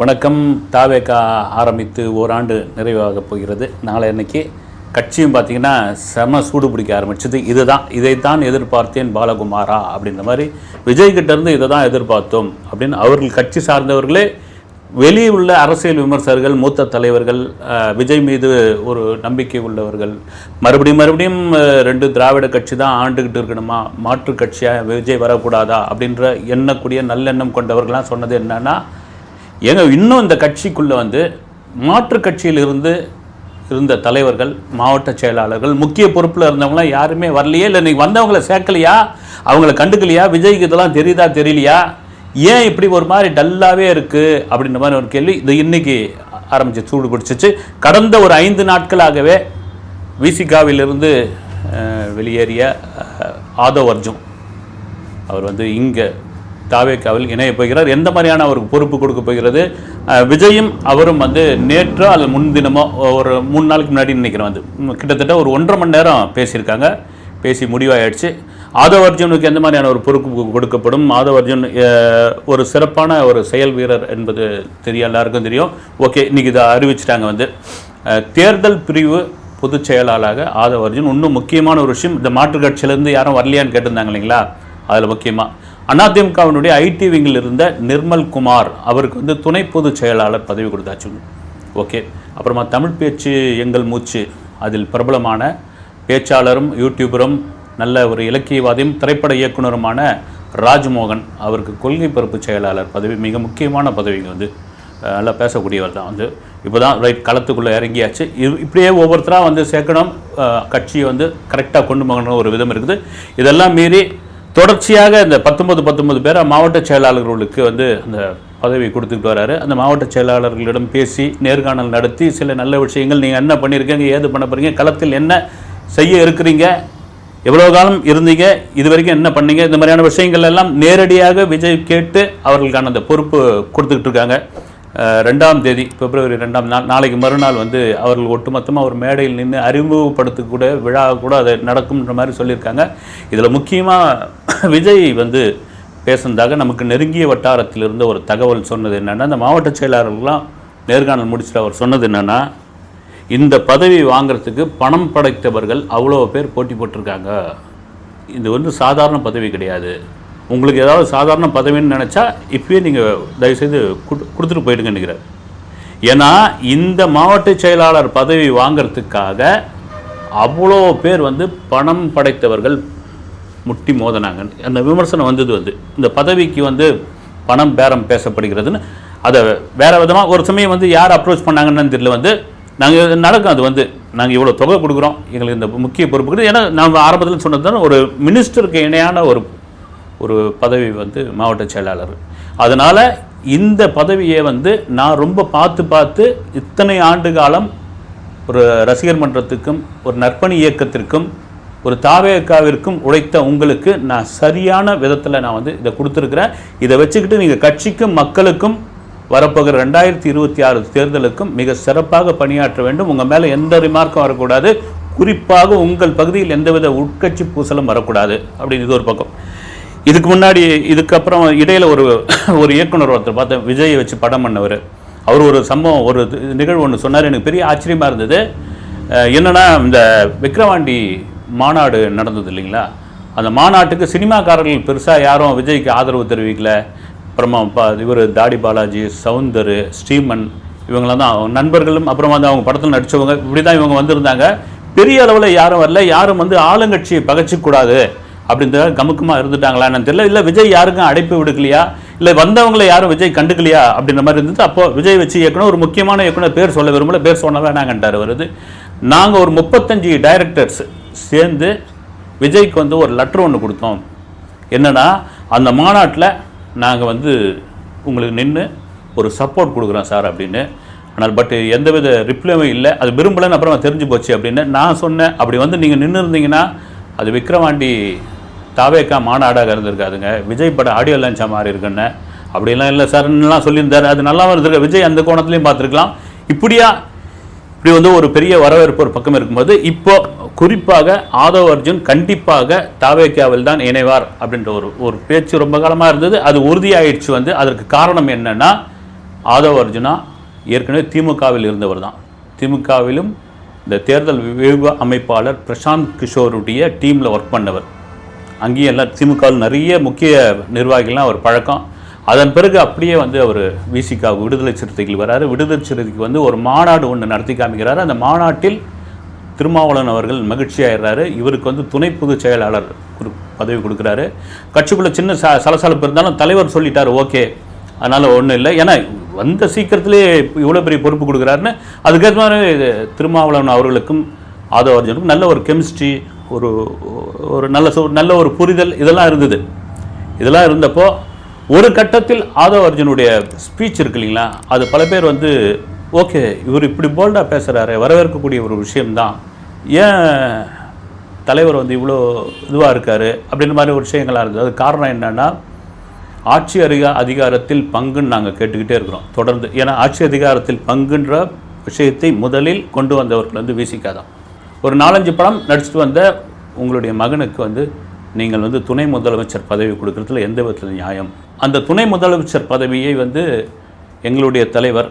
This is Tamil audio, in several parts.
வணக்கம். தாவேக்கா ஆரம்பித்து ஓராண்டு நிறைவாக போகிறது. நாளை அன்னைக்கு கட்சியும் பார்த்தீங்கன்னா செம சூடு பிடிக்க ஆரம்பிச்சது. இதுதான் இதைத்தான் எதிர்பார்த்தேன் பாலகுமாரா அப்படின்ற மாதிரி விஜய் இதை தான் எதிர்பார்த்தோம் அப்படின்னு அவர்கள் கட்சி சார்ந்தவர்களே வெளியே உள்ள அரசியல் விமர்சகர்கள் மூத்த தலைவர்கள் விஜய் மீது ஒரு நம்பிக்கை உள்ளவர்கள் மறுபடியும் மறுபடியும் ரெண்டு திராவிட கட்சி தான் ஆண்டுகிட்டு இருக்கணுமா மாற்று கட்சியாக விஜய் வரக்கூடாதா அப்படின்ற எண்ணக்கூடிய நல்லெண்ணம் கொண்டவர்கள்லாம் சொன்னது என்னென்னா ஏங்க இன்னும் இந்த கட்சிக்குள்ளே வந்து மாற்று கட்சியிலிருந்து இருந்த தலைவர்கள் மாவட்ட செயலாளர்கள் முக்கிய பொறுப்பில் இருந்தவங்களாம் யாருமே வரலையே. இல்லை இன்றைக்கி வந்தவங்கள சேர்க்கலையா? அவங்கள கண்டுக்கலையா? விஜய்க்கு இதெல்லாம் தெரியுதா தெரியலையா? ஏன் இப்படி ஒரு மாதிரி டல்லாகவே இருக்குது அப்படின்ற மாதிரி ஒரு கேள்வி இது இன்றைக்கி ஆரம்பித்து சூடு பிடிச்சிச்சு. கடந்த ஒரு ஐந்து நாட்களாகவே விசிகாவிலிருந்து வெளியேறிய அஹ், ஆதவ் அர்ஜுன். அவர் வந்து இங்கே தாவேக்காவில் இணைய போகிறார். எந்த மாதிரியான அவருக்கு பொறுப்பு கொடுக்க போகிறது? விஜயும் அவரும் வந்து நேற்றோ அல்ல முன்தினமோ ஒரு மூணு நாளுக்கு முன்னாடி நினைக்கிறேன் வந்து. கிட்டத்தட்ட ஒரு ஒன்றரை மணி நேரம் பேசியிருக்காங்க. பேசி முடிவாயிடுச்சு. ஆதவ அர்ஜுனுக்கு எந்த மாதிரியான ஒரு பொறுப்பு கொடுக்கப்படும்? ஆதவ அர்ஜுன் ஒரு சிறப்பான ஒரு செயல் வீரர் என்பது தெரியும் எல்லாருக்கும் தெரியும். ஓகே இன்னைக்கு இதை அறிவிச்சிட்டாங்க வந்து. தேர்தல் பிரிவு பொதுச் செயலாளராக ஆதவ அர்ஜுன். இன்னும் முக்கியமான ஒரு விஷயம் இந்த மாற்றுக் கட்சியிலேருந்து யாரும் வரலையான்னு கேட்டிருந்தாங்க இல்லைங்களா? அதில் முக்கியமாக அதிமுகவினுடைய ஐடி விங்கில் இருந்த நிர்மல் குமார் அவருக்கு வந்து துணை பொதுச் செயலாளர் பதவி கொடுத்தாச்சு. ஓகே. அப்புறமா தமிழ் பேச்சு எங்கள் மூச்சு. அதில் பிரபலமான பேச்சாளரும் யூடியூபரும் நல்ல ஒரு இலக்கியவாதியும் திரைப்பட இயக்குனருமான ராஜ்மோகன் அவருக்கு கொள்கை பரப்பு செயலாளர் பதவி மிக முக்கியமான பதவிங்க வந்து நல்லா பேசக்கூடியவர் தான் வந்து. இப்போ தான் ரைட் களத்துக்குள்ளே இறங்கியாச்சு. இது இப்படியே ஒவ்வொருத்தராக வந்து சேர்க்கணும். கட்சியை வந்து கரெக்டாக கொண்டு போகணும் ஒரு விதம் இருக்குது. இதெல்லாம் மீறி தொடர்ச்சியாக இந்த பத்தொன்பது பத்தொன்பது பேரை மாவட்ட செயலாளர்களுக்கு வந்து அந்த பதவி கொடுத்துட்டு வராரு. அந்த மாவட்ட செயலாளர்களிடம் பேசி நேர்காணல் நடத்தி சில நல்ல விஷயங்கள் நீங்கள் என்ன பண்ணியிருக்கீங்க ஏது பண்ண போறீங்க களத்தில் என்ன செய்ய இருக்கிறீங்க எவ்வளோ காலம் இருந்தீங்க இது வரைக்கும் என்ன பண்ணீங்க இந்த மாதிரியான விஷயங்கள் எல்லாம் நேரடியாக விஜய் கேட்டு அவர்களுக்கான அந்த பொறுப்பு கொடுத்துக்கிட்டு இருக்காங்க. ரெண்டாம் தேதி பிப்ரவரி ரெண்டாம் நாள் நாளைக்கு மறுநாள் வந்து அவர்கள் ஒட்டுமொத்தமாக ஒரு மேடையில் நின்று அறிமுகப்படுத்தக்கூட விழா கூட அது நடக்கும்ன்ற மாதிரி சொல்லியிருக்காங்க. இதில் முக்கியமாக விஜய் வந்து பேசுனதாக நமக்கு நெருங்கிய வட்டாரத்தில் இருந்த ஒரு தகவல் சொன்னது என்னென்னா இந்த மாவட்ட செயலாளர்கள்லாம் நேர்காணல் முடிச்சுட்டு அவர் சொன்னது என்னென்னா இந்த பதவி வாங்குறதுக்கு பணம் படைத்தவர்கள் அவ்வளோ பேர் போட்டி போட்டிருக்காங்க. இது வந்து சாதாரண பதவி கிடையாது. உங்களுக்கு ஏதாவது சாதாரண பதவின்னு நினச்சா இப்பவே நீங்கள் தயவுசெய்து கொடுத்துட்டு போயிடுங்க நினைக்கிறார் ஏன்னா இந்த மாவட்ட செயலாளர் பதவி வாங்கிறதுக்காக அவ்வளோ பேர் வந்து பணம் படைத்தவர்கள் முட்டி மோதினாங்க. அந்த விமர்சனம் வந்தது வந்து இந்த பதவிக்கு வந்து பணம் பேரம் பேசப்படுகிறதுன்னு. அதை வேற விதமாக ஒரு சமயம் வந்து யார் அப்ரோச் பண்ணாங்கன்னு தெரியல வந்து நாங்கள் நடக்கும். அது வந்து நாங்கள் இவ்வளோ தொகை கொடுக்குறோம். எங்களுக்கு இந்த முக்கிய பொறுப்பு இருக்குது ஏன்னா நம்ம ஆரம்பத்தில் சொன்னது தான் ஒரு மினிஸ்டருக்கு இணையான ஒரு ஒரு பதவி வந்து மாவட்ட செயலாளர். அதனால் இந்த பதவியை வந்து நான் ரொம்ப பார்த்து பார்த்து இத்தனை ஆண்டு காலம் ஒரு ரசிகர் மன்றத்துக்கும் ஒரு நற்பணி இயக்கத்திற்கும் ஒரு தாவேக்காவிற்கும் உழைத்த உங்களுக்கு நான் சரியான விதத்தில் நான் வந்து இதை கொடுத்துருக்குறேன். இதை வச்சுக்கிட்டு நீங்கள் கட்சிக்கும் மக்களுக்கும் வரப்போகிற ரெண்டாயிரத்தி இருபத்தி ஆறு தேர்தலுக்கும் மிக சிறப்பாக பணியாற்ற வேண்டும். உங்கள் மேலே எந்த ரிமார்க்கும் வரக்கூடாது. குறிப்பாக உங்கள் பகுதியில் எந்தவித உட்கட்சி பூசலும் வரக்கூடாது. அப்படின்னு இது ஒரு பக்கம். இதுக்கு முன்னாடி இதுக்கப்புறம் இடையில் ஒரு ஒரு இயக்குனர் ஒருத்தர் பார்த்தேன் விஜயை வச்சு படம் பண்ணவர். அவர் ஒரு சம்பவம் ஒரு நிகழ்வு ஒன்று சொன்னார். எனக்கு பெரிய ஆச்சரியமாக இருந்தது. என்னென்னா இந்த விக்ரவாண்டி மாநாடு நடந்தது இல்லைங்களா? அந்த மாநாட்டுக்கு சினிமாக்காரர்கள் பெருசாக யாரும் விஜய்க்கு ஆதரவு தெரிவிக்கல. அப்புறமா இவர் தாடி பாலாஜி சவுந்தர் ஸ்ரீமன் இவங்களாம் தான் அவங்க நண்பர்களும் அப்புறமா வந்து அவங்க படத்தில் நடித்தவங்க இப்படி தான் இவங்க வந்திருந்தாங்க. பெரிய அளவில் யாரும் வரல. யாரும் வந்து ஆளுங்கட்சியை பகச்சிக்கூடாது. அப்படின்றத கமுக்கமாக இருந்துட்டாங்களான்னு தெரியல. இல்லை விஜய் யாருக்கும் அடைப்பு விடுக்கலையா? இல்லை வந்தவங்களை யாரும் விஜய் கண்டுக்கலையா? அப்படின்ற மாதிரி இருந்தது. அப்போ விஜய் வச்சு இயக்குனர் ஒரு முக்கியமான இயக்குனர் பேர் சொல்ல விரும்பல. பேர் சொன்ன வேணாங்கன்றார் வருது நாங்கள் ஒரு முப்பத்தஞ்சு டைரக்டர்ஸ் சேர்ந்து விஜய்க்கு வந்து ஒரு லெட்டர் ஒன்று கொடுத்தோம். என்னென்னா அந்த மாநாட்டில் நாங்கள் வந்து உங்களுக்கு நின்று ஒரு சப்போர்ட் கொடுக்குறோம் சார் அப்படின்னு. ஆனால் பட் எந்தவித ரிப்ளையும் இல்லை. அது விரும்பலன்னு அப்புறம் தெரிஞ்சு போச்சு அப்படின்னு. நான் சொன்னேன். அப்படி வந்து நீங்கள் நின்று இருந்தீங்கன்னா அது விக்ரவாண்டி தாவேக்கா மாநாடாக இருந்திருக்காதுங்க. விஜய் பட ஆடியோ லஞ்சா மாதிரி இருக்குன்னு. அப்படிலாம் இல்லை சார்லாம் சொல்லியிருந்தார். அது நல்லாவும் இருந்திருக்கு. விஜய் அந்த கோணத்துலையும் பார்த்துருக்கலாம். இப்படியா இப்படி வந்து ஒரு பெரிய வரவேற்பு ஒரு பக்கம் இருக்கும்போது இப்போ குறிப்பாக ஆதவ் அர்ஜுன் கண்டிப்பாக தாவேக்காவில் தான் இணைவார் அப்படின்ற ஒரு ஒரு பேச்சு ரொம்ப காலமாக இருந்தது. அது உறுதியாயிடுச்சு வந்து. அதற்கு காரணம் என்னன்னா ஆதவ அர்ஜுனா ஏற்கனவே திமுகவில் இருந்தவர் தான். திமுகவிலும் இந்த தேர்தல் வியூக அமைப்பாளர் பிரசாந்த் கிஷோருடைய டீமில் ஒர்க் பண்ணவர். அங்கேயும் எல்லாம் திமுகவில் நிறைய முக்கிய நிர்வாகிகள்லாம் அவர் பழக்கம். அதன் பிறகு அப்படியே வந்து அவர் விசிகா விடுதலை சிறுத்தைகள் வராரு. விடுதலை சிறுத்தைக்கு வந்து ஒரு மாநாடு ஒன்று நடத்தி காமிக்கிறாரு. அந்த மாநாட்டில் திருமாவளவன் அவர்கள் மகிழ்ச்சியாகிறாரு இவருக்கு வந்து துணை பொதுச் செயலாளர் குரு- பதவி கொடுக்குறாரு. கட்சிக்குள்ளே சின்ன ச சலசலப்பு இருந்தாலும் தலைவர் சொல்லிட்டார் ஓகே. அதனால் ஒன்றும் இல்லை. ஏன்னா வந்த சீக்கிரத்திலே இவ்வளோ பெரிய பொறுப்பு கொடுக்குறாருன்னு அதுக்கேற்ற மாதிரி திருமாவளவன் அவர்களுக்கும் ஆதவ அர்ஜுனுக்கும் நல்ல ஒரு கெமிஸ்ட்ரி ஒரு ஒரு நல்ல நல்ல ஒரு புரிதல் இதெல்லாம் இருந்தது. இதெல்லாம் இருந்தப்போ ஒரு கட்டத்தில் ஆதவ அர்ஜுனுடைய ஸ்பீச் இருக்கு இல்லைங்களா? அது பல பேர் வந்து ஓகே இவர் இப்படி போல்டாக பேசுகிறாரு வரவேற்கக்கூடிய ஒரு விஷயம்தான். ஏன் தலைவர் வந்து இவ்வளோ இதுவாக இருக்கார்? அப்படின்ற மாதிரி ஒரு விஷயங்களாக இருந்தது. அது காரணம் என்னென்னா ஆட்சி அதிகா அதிகாரத்தில் பங்குன்னு நாங்கள் கேட்டுக்கிட்டே இருக்கிறோம். தொடர்ந்து ஏன்னா ஆட்சி அதிகாரத்தில் பங்குன்ற விஷயத்தை முதலில் கொண்டு வந்தவர்கள் வந்து வீசிக்காதான் ஒரு நாலஞ்சு படம் நடிச்சுட்டு வந்த உங்களுடைய மகனுக்கு வந்து நீங்கள் வந்து துணை முதலமைச்சர் பதவி கொடுக்கறதுல எந்த விதத்தில் நியாயம்? அந்த துணை முதலமைச்சர் பதவியை வந்து எங்களுடைய தலைவர்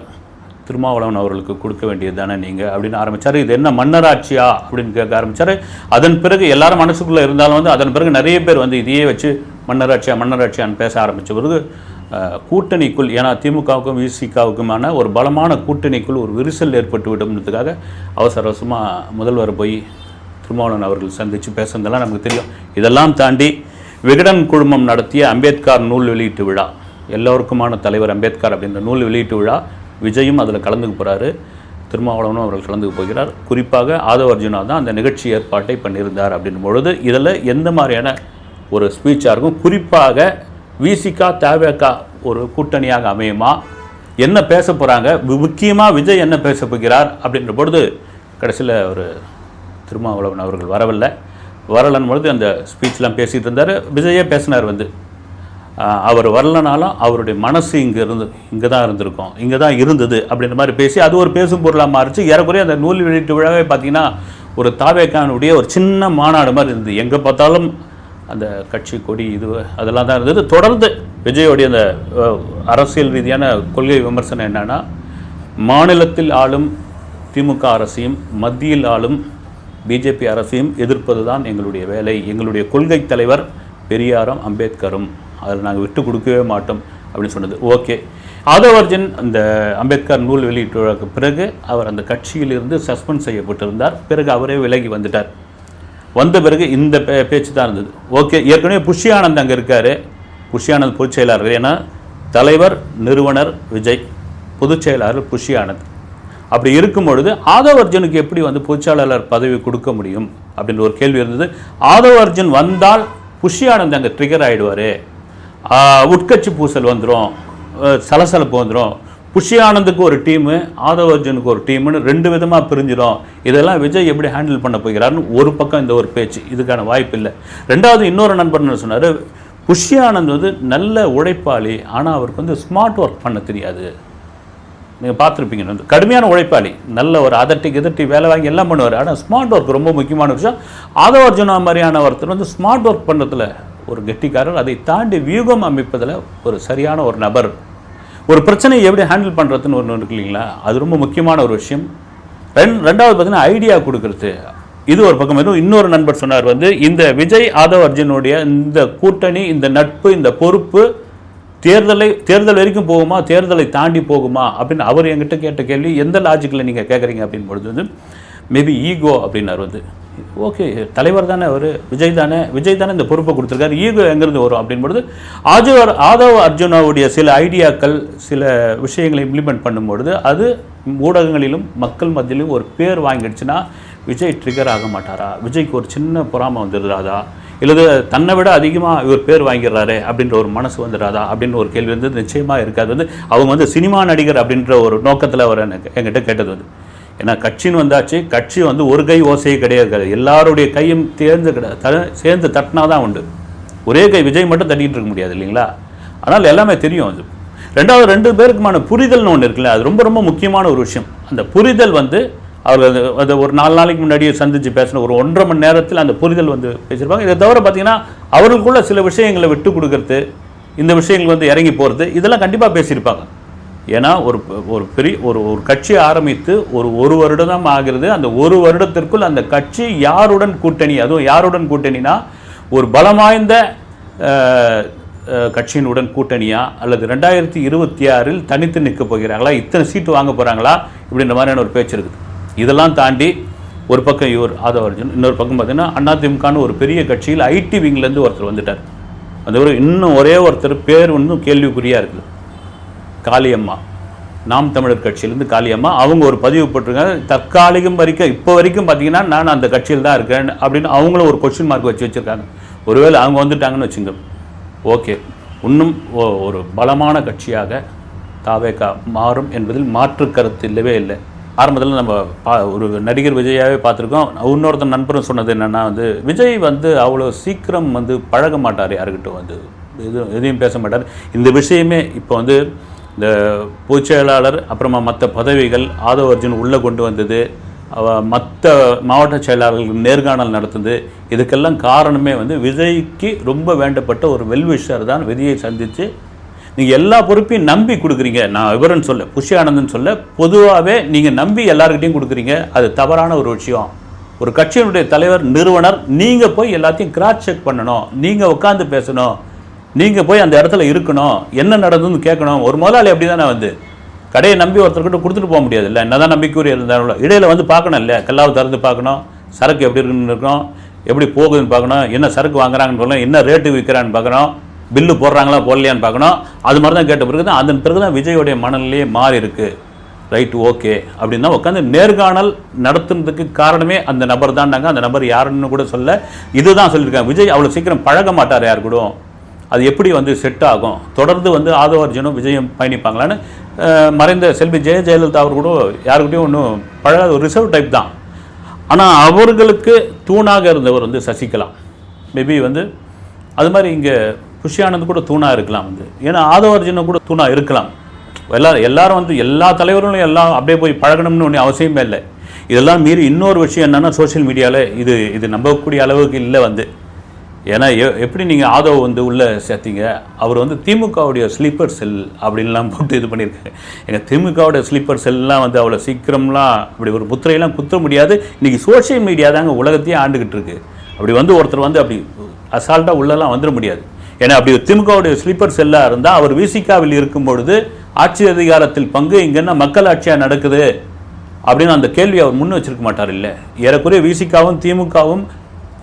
திருமாவளவன் அவர்களுக்கு கொடுக்க வேண்டியது தானே நீங்கள் அப்படின்னு ஆரம்பிச்சார். இது என்ன மன்னராட்சியா அப்படின்னு கேட்க ஆரம்பிச்சார். அதன் பிறகு எல்லாரும் மனசுக்குள்ளே இருந்தாலும் வந்து அதன் பிறகு நிறைய பேர் வந்து இதையே வச்சு மன்னராட்சியா மன்னராட்சியான்னு பேச ஆரம்பித்த பிறகு கூட்டணிக்குள் ஏன்னா திமுகவுக்கும் விசிகாவுக்குமான ஒரு பலமான கூட்டணிக்குள் ஒரு விரிசல் ஏற்பட்டு விடும்ன்றதுக்காக அவசர அவசரமாக முதல்வர் போய் திருமாவளவன் அவர்கள் சந்தித்து பேசுனதெல்லாம் நமக்கு தெரியும். இதெல்லாம் தாண்டி விகடன் குழுமம் நடத்திய அம்பேத்கர் நூல் வெளியீட்டு விழா எல்லோருக்குமான தலைவர் அம்பேத்கர் அப்படின்ற நூல் வெளியீட்டு விழா விஜயும் அதில் கலந்துக்க போகிறாரு திருமாவளவனும் அவர்கள் கலந்துக்க போகிறார். குறிப்பாக ஆதவ அர்ஜுனா தான் அந்த நிகழ்ச்சி ஏற்பாட்டை பண்ணியிருந்தார் அப்படின் பொழுது இதில் எந்த மாதிரியான ஒரு ஸ்பீச்சாக இருக்கும்? குறிப்பாக விசிகா தேவேக்கா ஒரு கூட்டணியாக அமையுமா? என்ன பேச போகிறாங்க முக்கியமாக விஜய் என்ன பேச போகிறார்? அப்படின்ற பொழுது கடைசியில் ஒரு திருமாவளவன் அவர்கள் வரவில்லை. வரலன் பொழுது அந்த ஸ்பீச்லாம் பேசிகிட்டு இருந்தார். விஜயே பேசினார் வந்து. அவர் வரலனாலும் அவருடைய மனசு இங்கே இருந்து இங்கே தான் இருந்திருக்கும். இங்கே தான் இருந்தது அப்படின்ற மாதிரி பேசி அது ஒரு பேசும் பொருளாக மாறிச்சு. ஏறக்குறைய அந்த நூல் வெளியீட்டு விழாவே பார்த்தீங்கன்னா ஒரு தாவேக்கானுடைய ஒரு சின்ன மாநாடு மாதிரி இருந்தது. எங்கே பார்த்தாலும் அந்த கட்சி கொடி இது அதெல்லாம் தான் இருந்தது. தொடர்ந்து விஜயோடைய அந்த அரசியல் ரீதியான கொள்கை விமர்சனம் என்னன்னா மாநிலத்தில் ஆளும் திமுக அரசையும் மத்தியில் ஆளும் பிஜேபி அரசையும் எதிர்ப்பது தான் எங்களுடைய வேலை. எங்களுடைய கொள்கை தலைவர் பெரியாரும் அம்பேத்கரும். அதில் நாங்கள் விட்டு கொடுக்கவே மாட்டோம் அப்படின்னு சொன்னது. ஓகே. ஆதவர்ஜன் அந்த அம்பேத்கர் நூல் வெளியிட்டதற்கு பிறகு அவர் அந்த கட்சியிலிருந்து சஸ்பெண்ட் செய்யப்பட்டிருந்தார். பிறகு அவரே விலகி வந்துட்டார். வந்த பிறகு இந்த பே பேச்சு தான் இருந்தது. ஓகே. ஏற்கனவே புஷ்யானந்த் அங்கே இருக்கார். புஷ்யானந்த் பொதுச் செயலாளர். ஏன்னா தலைவர் நிறுவனர் விஜய் பொதுச் செயலாளர் புஷி அப்படி இருக்கும் பொழுது எப்படி வந்து பொதுச்செயலாளர் பதவி கொடுக்க முடியும்? அப்படின்ற ஒரு கேள்வி இருந்தது. ஆதவர்ஜன் வந்தால் புஷி அங்கே ட்ரிகர் ஆகிடுவார் உட்கட்சி பூசல் வந்துடும் சலசலப்பு வந்துடும் புஷியானந்துக்கு ஒரு டீமு ஆதவ அர்ஜுனுக்கு ஒரு டீம்னு ரெண்டு விதமாக பிரிஞ்சிடும் இதெல்லாம் விஜய் எப்படி ஹேண்டில் பண்ண போகிறாருன்னு ஒரு பக்கம் இந்த ஒரு பேச்சு. இதுக்கான வாய்ப்பு இல்லை. ரெண்டாவது இன்னொரு நண்பர் என்ன சொன்னார்? புஷ்யானந்த் வந்து நல்ல உழைப்பாளி ஆனால் அவருக்கு வந்து ஸ்மார்ட் ஒர்க் பண்ண தெரியாது. நீங்கள் பார்த்துருப்பீங்க. வந்து கடுமையான உழைப்பாளி நல்ல ஒரு அதட்டி கிதட்டி வேலை வாங்கி எல்லாம் பண்ணுவார். ஆனால் ஸ்மார்ட் ஒர்க் ரொம்ப முக்கியமான விஷயம். ஆதவ அர்ஜுனா மாதிரியான ஒருத்தர் வந்து ஸ்மார்ட் ஒர்க் பண்ணுறதுல ஒரு கெட்டிக்காரர் அதை தாண்டி வியூகம் அமைப்பதில் ஒரு சரியான ஒரு நபர். ஒரு பிரச்சனையை எப்படி ஹேண்டில் பண்ணுறதுன்னு ஒன்று இருக்கு இல்லைங்களா? அது ரொம்ப முக்கியமான ஒரு விஷயம். ரெண் ரெண்டாவது பார்த்தீங்கன்னா ஐடியா கொடுக்கறது. இது ஒரு பக்கம். எதுவும் இன்னொரு நண்பர் சொன்னார் வந்து இந்த விஜய் ஆதவ் அர்ஜுனுடைய இந்த கூட்டணி இந்த நட்பு இந்த பொறுப்பு தேர்தலை தேர்தல் வரைக்கும் போகுமா தேர்தலை தாண்டி போகுமா அப்படின்னு அவர் என்கிட்ட கேட்ட கேள்வி எந்த லாஜிக்கில் நீங்கள் கேட்குறீங்க அப்படின்னு பொழுது வந்து மேபி ஈகோ அப்படின்னார் வந்து. ஓகே தலைவர் தானே அவர் விஜய் தானே விஜய் தானே இந்த பொறுப்பை கொடுத்துருக்காரு ஈகோ எங்கேருந்து வரும் அப்படின்பொழுது ஆஜவர் ஆதவ் அர்ஜுனாவுடைய சில ஐடியாக்கள் சில விஷயங்களை இம்ப்ளிமெண்ட் பண்ணும்பொழுது அது ஊடகங்களிலும் மக்கள் மத்தியிலும் ஒரு பேர் வாங்கிடுச்சுன்னா விஜய் ட்ரிகர் ஆக மாட்டாரா? விஜய்க்கு ஒரு சின்ன பொறாமை வந்துடுறாதா? இல்லது தன்னை விட அதிகமாக இவர் பேர் வாங்கிடுறாரு அப்படின்ற ஒரு மனசு வந்துடாதா அப்படின்னு ஒரு கேள்வி வந்து நிச்சயமாக இருக்காது. வந்து அவங்க வந்து சினிமா நடிகர் அப்படின்ற ஒரு நோக்கத்தில் அவர் எனக்கு என்கிட்ட கேட்டது வந்து. ஏன்னா கட்சின்னு வந்தாச்சு கட்சி வந்து ஒரு கை ஓசையே கிடையாது. கிடையாது. எல்லாருடைய கையும் தேர்ந்து சேர்ந்து தட்டினா தான் உண்டு. ஒரே கை விஜய் மட்டும் தட்டிக்கிட்டு இருக்க முடியாது இல்லைங்களா? ஆனால் எல்லாமே தெரியும் அது. ரெண்டாவது ரெண்டு பேருக்குமான புரிதல்னு ஒன்று இருக்குல்ல அது ரொம்ப ரொம்ப முக்கியமான ஒரு விஷயம். அந்த புரிதல் வந்து அவர்கள் அது ஒரு நாலு நாளைக்கு முன்னாடியே சந்திச்சு பேசின ஒரு ஒன்றரை மணி நேரத்தில் அந்த புரிதல் வந்து பேசியிருப்பாங்க. இதை தவிர பார்த்தீங்கன்னா அவர்களுக்குள்ள சில விஷயங்களை விட்டு கொடுக்கறது இந்த விஷயங்கள் வந்து இறங்கி போகிறது இதெல்லாம் கண்டிப்பாக பேசியிருப்பாங்க. ஏன்னா ஒரு ஒரு பெரிய ஒரு ஒரு கட்சி ஆரம்பித்து ஒரு ஒரு வருடம் ஆகிறது. அந்த ஒரு வருடத்திற்குள் அந்த கட்சி யாருடன் கூட்டணி அதுவும் யாருடன் கூட்டணினா ஒரு பலம் வாய்ந்த கட்சியினுடன் கூட்டணியா அல்லது ரெண்டாயிரத்தி இருபத்தி ஆறில் தனித்து நிற்க போகிறாங்களா இத்தனை சீட்டு வாங்க போகிறாங்களா இப்படின்ற மாதிரியான ஒரு பேச்சு இருக்குது. இதெல்லாம் தாண்டி ஒரு பக்கம் இவர் ஆதவ அர்ஜுன் இன்னொரு பக்கம் பார்த்தீங்கன்னா அதிமுகன்னு ஒரு பெரிய கட்சியில் ஐடி விங்லேருந்து ஒருத்தர் வந்துட்டார். அந்த ஒரு இன்னும் ஒரே ஒருத்தர் பேர் இன்னும் கேள்விக்குறியாக இருக்குது. காளியம்மா. நாம் தமிழர் கட்சியிலேருந்து காளியம்மா. அவங்க ஒரு பதிவு போட்டிருக்காங்க. தற்காலிகம் வரைக்கும் இப்போ வரைக்கும் பார்த்தீங்கன்னா நான் அந்த கட்சியில் தான் இருக்கேன் அப்படின்னு அவங்களும் ஒரு கொஸ்டின் மார்க் வச்சு வச்சுருக்காங்க. ஒருவேளை அவங்க வந்துட்டாங்கன்னு வச்சுங்க. ஓகே. இன்னும் ஒரு பலமான கட்சியாக தாவேகா மாறும் என்பதில் மாற்று கருத்து இல்லவே இல்லை. ஆரம்பத்தில் நம்ம பா ஒரு நடிகர் விஜயாவே பார்த்துருக்கோம். இன்னொருத்தன் நண்பரும் சொன்னது என்னென்னா வந்து விஜய் வந்து அவ்வளோ சீக்கிரம் வந்து பழக மாட்டார் யாருக்கிட்ட வந்து. எதுவும் எதையும் பேச மாட்டார். இந்த விஷயமே இப்போ வந்து இந்த பொதுச்செயலாளர் அப்புறமா மற்ற பதவிகள் ஆதவ அர்ஜுன் உள்ளே கொண்டு வந்தது மற்ற மாவட்ட செயலாளர்களுக்கு நேர்காணல் நடத்துது இதுக்கெல்லாம் காரணமே வந்து விஜய்க்கு ரொம்ப வேண்டப்பட்ட ஒரு வெல்விஷர் தான் விஜயை சந்தித்து நீங்கள் எல்லா பொறுப்பையும் நம்பி கொடுக்குறீங்க. நான் விவரம் சொல்ல புஷி ஆனந்தன் சொல்ல பொதுவாகவே நீங்கள் நம்பி எல்லாருக்கிட்டையும் கொடுக்குறீங்க. அது தவறான ஒரு விஷயம். ஒரு கட்சியினுடைய தலைவர் நிறுவனர் நீங்கள் போய் எல்லாத்தையும் கிராஸ் செக் பண்ணணும். நீங்கள் உட்காந்து பேசணும். நீங்கள் போய் அந்த இடத்துல இருக்கணும் என்ன நடந்ததுன்னு கேட்கணும். ஒரு முதலாளி அப்படி தானே வந்து. கடையை நம்பி ஒருத்தர்கிட்ட கொடுத்துட்டு போக முடியாது இல்லை என்னதான் நம்பிக்கை இருந்தாலும் இடையில வந்து பார்க்கணும் இல்லை. கல்லாவை திறந்து பார்க்கணும். சரக்கு எப்படி இருக்குன்னு இருக்கணும் எப்படி போகுதுன்னு பார்க்கணும். என்ன சரக்கு வாங்குறாங்கன்னு பார்க்கணும். என்ன ரேட்டு விற்கிறான்னு பார்க்கணும். பில்லு போடுறாங்களா போடலையான்னு பார்க்கணும். அது மாதிரி தான் கேட்ட பிறகு தான் அதன் பிறகு தான் விஜயோடைய மனநிலையே மாறி இருக்கு. Right okay. அப்படின்னா உட்காந்து நேர்காணல் நடத்துனதுக்கு காரணமே அந்த நபர் தான்னாங்க அந்த நபர் யாருன்னு கூட சொல்ல. இதுதான் சொல்லியிருக்காங்க. விஜய் அவ்வளோ சீக்கிரம் பழக மாட்டார் யார் கூட அது எப்படி வந்து செட் ஆகும்? தொடர்ந்து வந்து ஆதவர்ஜுனும் விஜயம் பயணிப்பாங்களான்னு மறைந்த செல்வி ஜெய ஜெயலலிதா அவர் கூட யாருக்கிட்டையும் ஒன்றும் பழகாத ஒரு ரிசர்வ் டைப் தான். ஆனால் அவர்களுக்கு தூணாக இருந்தவர் வந்து சசிகலா. மேபி வந்து அது மாதிரி இங்கே புஷியானந்த் கூட தூணாக இருக்கலாம் வந்து. ஏன்னா ஆதவர்ஜுனும் கூட தூணாக இருக்கலாம். எல்லாரும் எல்லாரும் வந்து எல்லா தலைவர்களும் எல்லாம் அப்படியே போய் பழகணும்னு ஒன்றும் அவசியமே இல்லை. இதெல்லாம் மீறி இன்னொரு விஷயம் என்னென்னா சோஷியல் மீடியாவில் இது இது நம்பக்கூடிய அளவுக்கு இல்லை வந்து. ஏன்னா எ- எப்படி நீங்கள் ஆதவ் வந்து உள்ளே சேர்த்தீங்க? அவர் வந்து திமுகவுடைய ஸ்லீப்பர் செல் அப்படின்லாம் போட்டு இது பண்ணியிருக்காங்க எங்கள் திமுகவுடைய ஸ்லீப்பர் செல்லாம் வந்து அவ்வளோ சீக்கிரம்லாம் அப்படி ஒரு முத்திரையெல்லாம் குத்த முடியாது. இன்றைக்கி சோஷியல் மீடியா தாங்க உலகத்தையே ஆண்டுகிட்டு இருக்கு. அப்படி வந்து ஒருத்தர் வந்து அப்படி அசால்ட்டாக உள்ளெல்லாம் வந்துட முடியாது. ஏன்னா அப்படி ஒரு திமுகவுடைய ஸ்லீப்பர் செல்லாக இருந்தால் அவர் விசிகாவில் இருக்கும் பொழுது ஆட்சி அதிகாரத்தில் பங்கு இங்கே மக்களாட்சியாக மக்கள் ஆட்சியாக நடக்குது? அப்படின்னு அந்த கேள்வி அவர் முன் வச்சிருக்க மாட்டார் இல்லை. ஏறக்குறைய விசிகாவும் திமுகவும்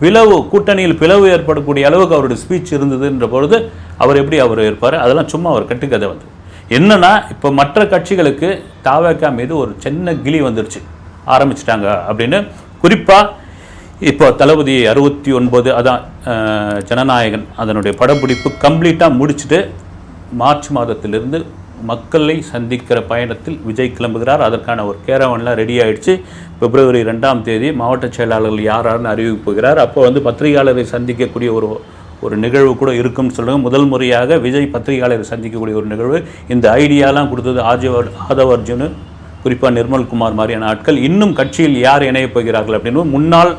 பிளவு கூட்டணியில் பிளவு ஏற்படக்கூடிய அளவுக்கு அவருடைய ஸ்பீச் இருந்ததுன்ற பொழுது அவர் எப்படி அவர் இருப்பார் அதெல்லாம் சும்மா அவர் கட்டுக்கதை வந்து. என்னென்னா இப்போ மற்ற கட்சிகளுக்கு தாவேக்கா மீது ஒரு சின்ன கிளி வந்துருச்சு. ஆரம்பிச்சிட்டாங்க அப்படின்னு. குறிப்பாக இப்போ தளபதி அறுபத்தி ஒன்பது அதான் ஜனநாயகன் அதனுடைய படப்பிடிப்பு கம்ப்ளீட்டாக முடிச்சுட்டு மார்ச் மாதத்திலிருந்து மக்களை சந்திக்கிற பயணத்தில் விஜய் கிளம்புகிறார். அதற்கான ஒரு கேரவன்லாம் ரெடி ஆயிடுச்சு. பிப்ரவரி ரெண்டாம் தேதி மாவட்ட செயலாளர்கள் யாராருன்னு அறிவிப்புகிறார் அப்போ வந்து பத்திரிகையாளரை சந்திக்கக்கூடிய ஒரு ஒரு நிகழ்வு கூட இருக்கும்னு சொல்லுங்கள் முதல் முறையாக விஜய் பத்திரிகையாளரை சந்திக்கக்கூடிய ஒரு நிகழ்வு. இந்த ஐடியாலாம் கொடுத்தது ஆஜவர் ஆதவ் அர்ஜுனு குறிப்பாக நிர்மல்குமார் மாதிரியான ஆட்கள். இன்னும் கட்சியில் யார் இணையப் போகிறார்கள் அப்படின்னு முன்னாள்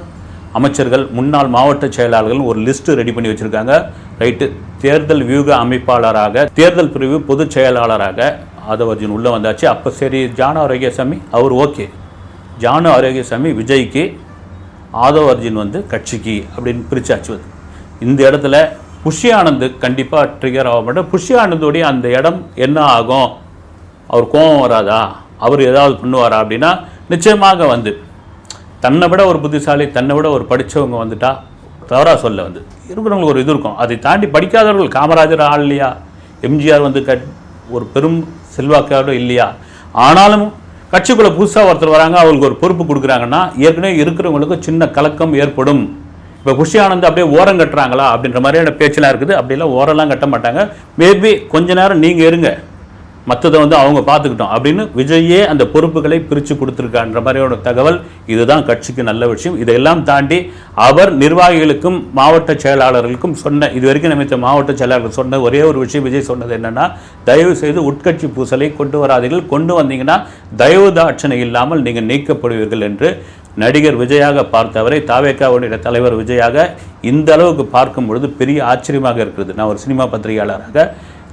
அமைச்சர்கள் முன்னாள் மாவட்ட செயலாளர்கள் ஒரு லிஸ்ட் ரெடி பண்ணி வச்சுருக்காங்க. ரைட்டு தேர்தல் வியூக அமைப்பாளராக தேர்தல் பிரிவு பொதுச் செயலாளராக ஆதவ் உள்ளே வந்தாச்சு. அப்போ சரி ஜானு ஆரோக்கியசாமி அவர் ஓகே. ஜானு ஆரோக்கியசாமி விஜய்க்கு ஆதவ் அர்ஜுன் வந்து கட்சிக்கு அப்படின்னு பிரிச்சாச்சு வந்து. இந்த இடத்துல புஷி ஆனந்த் கண்டிப்பாக ட்ரிகர் ஆக மாட்டேன் புஷி ஆனந்தோடைய அந்த இடம் என்ன ஆகும்? அவர் கோபம் வராதா? அவர் ஏதாவது பண்ணுவாரா அப்படின்னா நிச்சயமாக வந்து தன்னை விட ஒரு புத்திசாலி தன்னை விட ஒரு படிச்சவங்க வந்துட்டா தவறாக சொல்ல வந்து. இருக்கிறவங்களுக்கு ஒரு இது இருக்கும். அதை தாண்டி படிக்காதவர்கள் காமராஜர் ஆள் இல்லையா? எம்ஜிஆர் வந்து கட் ஒரு பெரும் செல்வாக்கோட இல்லையா? ஆனாலும் கட்சிக்குள்ளே புதுசாக ஒருத்தர் வராங்க அவங்களுக்கு ஒரு பொறுப்பு கொடுக்குறாங்கன்னா ஏற்கனவே இருக்கிறவங்களுக்கு சின்ன கலக்கம் ஏற்படும். இப்போ குஷி ஆனந்த் அப்படியே ஓரம் கட்டுறாங்களா அப்படின்ற மாதிரியான பேச்செல்லாம் இருக்குது. அப்படிலாம் ஓரெல்லாம் கட்ட மாட்டாங்க. மேபி கொஞ்ச நேரம் நீங்கள் இருங்க. மற்றதை வந்து அவங்க பார்த்துக்கிட்டோம். அப்படின்னு விஜயே அந்த பொறுப்புகளை பிரித்து கொடுத்துருக்கான்ற மாதிரியான தகவல். இதுதான் கட்சிக்கு நல்ல விஷயம். இதையெல்லாம் தாண்டி அவர் நிர்வாகிகளுக்கும் மாவட்ட செயலாளர்களுக்கும் சொன்ன இது வரைக்கும் நிமித்த மாவட்ட செயலாளர்கள் சொன்ன ஒரே ஒரு விஷயம் விஜய் சொன்னது என்னென்னா தயவு செய்து உட்கட்சி பூசலை கொண்டு வராதீர்கள். கொண்டு வந்தீங்கன்னா தயவு தாட்சணை இல்லாமல் நீங்கள் நீக்கப்படுவீர்கள் என்று நடிகர் விஜயாக பார்த்தவரை தாவேக்காவுடைய தலைவர் விஜயாக இந்த அளவுக்கு பார்க்கும் பொழுது பெரிய ஆச்சரியமாக இருக்கிறது. நான் ஒரு சினிமா பத்திரிகையாளராக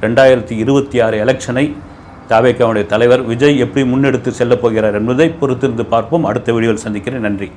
ரெண்டாயிரத்தி இருபத்தி ஆறு எலெக்ஷனை தாவேக்காவுடைய தலைவர் விஜய் எப்படி முன்னெடுத்து செல்லப் போகிறார் என்பதை பொறுத்திருந்து பார்ப்போம். அடுத்த வீடியோவில் சந்திக்கிறேன். நன்றி.